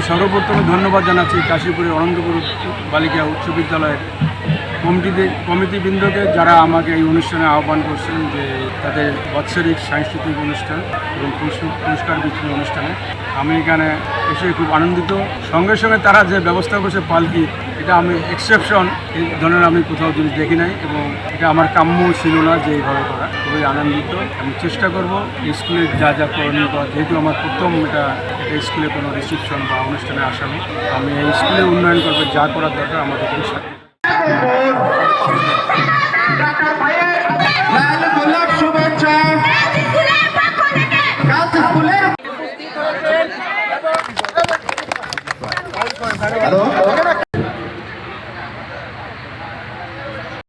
সর্বপ্রথমে ধন্যবাদ জানাচ্ছি কাশীপুরের অনন্তপুর বালিকা উচ্চ বিদ্যালয়ের কমিটিদের কমিটিবৃন্দকে যারা আমাকে এই অনুষ্ঠানে আহ্বান করছেন যে তাদের বাৎসরিক সাংস্কৃতিক অনুষ্ঠান এবং পুরস্কার বিতরণ অনুষ্ঠানে, আমি এখানে এসে খুব আনন্দিত। সঙ্গে সঙ্গে তারা যে ব্যবস্থা করছে পালকি, এটা আমি এক্সেপশন এই ধরনের আমি কোথাও জিনিস দেখি নাই এবং এটা আমার কাম্য ছিল না যে এইভাবে করা। খুবই আনন্দিত। আমি চেষ্টা করব স্কুলে যা যা করণীয় করা, যেহেতু আমার প্রথম এটা এটা স্কুলে কোনো রিসিপশন বা অনুষ্ঠানে আসামি আমি এই স্কুলে উন্নয়ন করব, যা করার দরকার, আমাদের সাথে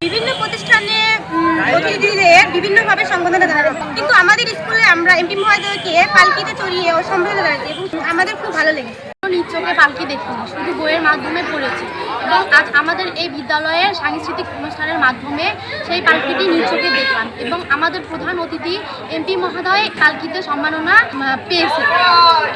বিভিন্ন প্রতিষ্ঠানে অতিথিদের বিভিন্নভাবে সম্বোধনা জানাবে কিন্তু আমাদের স্কুলে আমরা এমপি মহোদয়কে পালকিতে চড়িয়ে ও জানাচ্ছি এবং আমাদের খুব ভালো লেগেছে। নিজ চোখে পালকি দেখিনি শুধু বইয়ের মাধ্যমে পড়েছি। এবং আজ আমাদের এই বিদ্যালয়ের সাংস্কৃতিক অনুষ্ঠানের মাধ্যমে সেই পালকিটি নিজ চোখে দেখলাম এবং আমাদের প্রধান অতিথি এমপি মহোদয় পালকিতে সম্মাননা পেয়েছে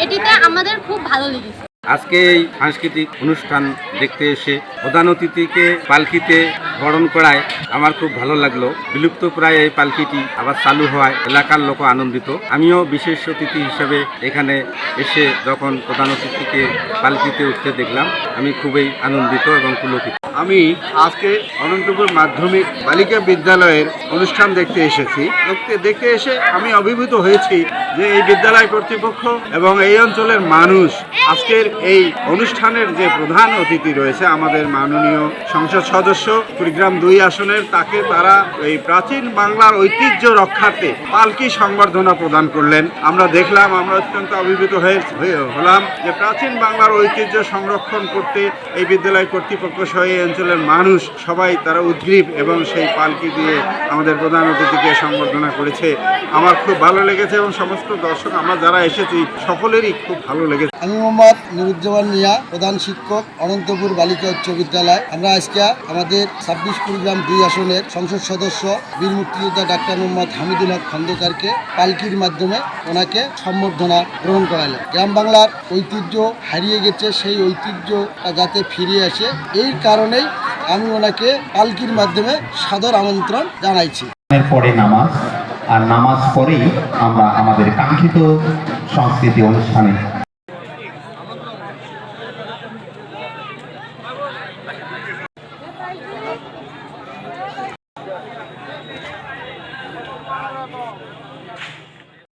এটিতে আমাদের খুব ভালো লেগেছে। আজকে এই সাংস্কৃতিক অনুষ্ঠান দেখতে এসে প্রধান অতিথিকে পালকিতে বরণ করায় আমার খুব ভালো লাগল। বিলুপ্ত প্রায় এই পালকিটি আবার চালু হওয়ায় এলাকার লোক আনন্দিত। আমিও বিশেষ অতিথি হিসেবে এখানে এসে যখন প্রধান অতিথিকে পালকিতে উঠতে দেখলাম, আমি খুবই আনন্দিত এবং পুলকিত। আমি আজকে অনন্তপুর মাধ্যমিক বালিকা বিদ্যালয়ের অনুষ্ঠান দেখতে এসেছি। দেখতে দেখতে এসে আমি অভিভূত হয়েছি যে এই বিদ্যালয় কর্তৃপক্ষ এবং এই অঞ্চলের মানুষ আজকের এই অনুষ্ঠানের যে প্রধান অতিথি রয়েছে আমাদের মাননীয় সংসদ সদস্য কুড়িগ্রাম দুই আসনের, তাকে তারা এই প্রাচীন বাংলার ঐতিহ্য রক্ষার্থে পালকি সংবর্ধনা প্রদান করলেন। আমরা দেখলাম, আমরা অত্যন্ত অভিভূত হয়ে হলাম যে প্রাচীন বাংলার ঐতিহ্য সংরক্ষণ করতে এই বিদ্যালয় কর্তৃপক্ষ সহ অঞ্চলের মানুষ সবাই তারা উদ্গ্রীব এবং সেই পালকি দিয়ে আমাদের প্রধান অতিথিকে সংবর্ধনা করেছে। আমার খুব ভালো লেগেছে এবং সমস্ত দর্শক, আমরা যারা এসেছি, সকলেরই খুব ভালো লেগেছে। আমি মোহাম্মদ নুরুজ্জামান মিয়া, প্রধান শিক্ষক, অনন্তপুর বালিকা উচ্চ বিদ্যালয়। আমরা আজকে আমাদের ছাব্বিশ কুড়িগ্রাম দুই আসনের সংসদ সদস্য বীর মুক্তিযোদ্ধা ডাক্তার মোহাম্মদ হামিদুল হক খন্দকারকে পালকির মাধ্যমে ওনাকে সম্বর্ধনা গ্রহণ করালেন। গ্রাম বাংলার ঐতিহ্য হারিয়ে গেছে, সেই ঐতিহ্যটা যাতে ফিরে আসে, এই কারণেই আমি ওনাকে পালকির মাধ্যমে সাদর আমন্ত্রণ জানাইছি। পরে নামাজ, আর নামাজ পরেই আমরা আমাদের কাঙ্ক্ষিত সংস্কৃতি অনুষ্ঠানে